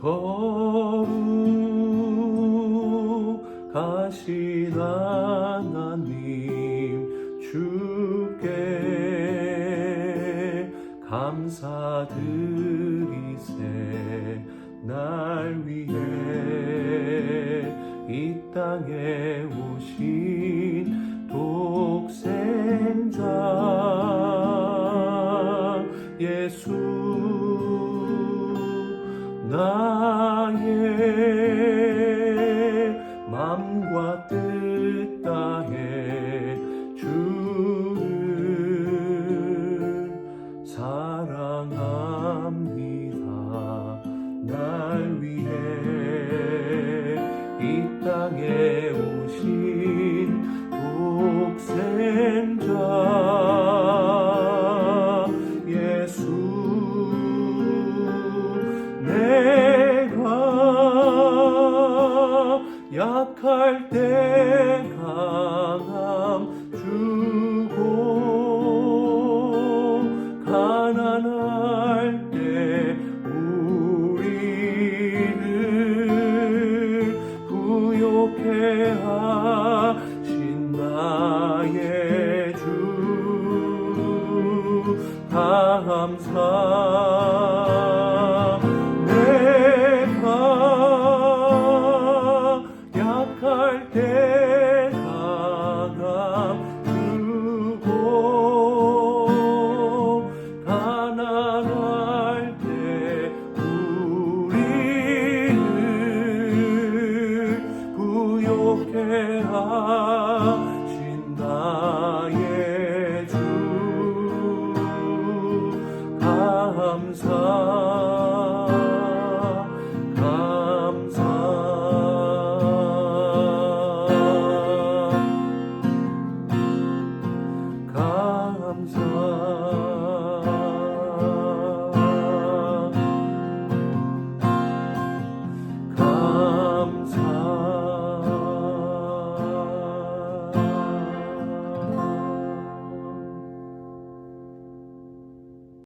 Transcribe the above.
거룩하신 하나님 주께 감사드리세. 날 위해 이 땅에 오신 독생자 예수 나의 맘과 뜻 다해 주를 사랑합니다. 날 위해 이 땅에 오신 독생자 예수 약할 때 강함 주고 가난할 때 우리를 구욕해 하신 나의 주 감사 감사 감사! 감사!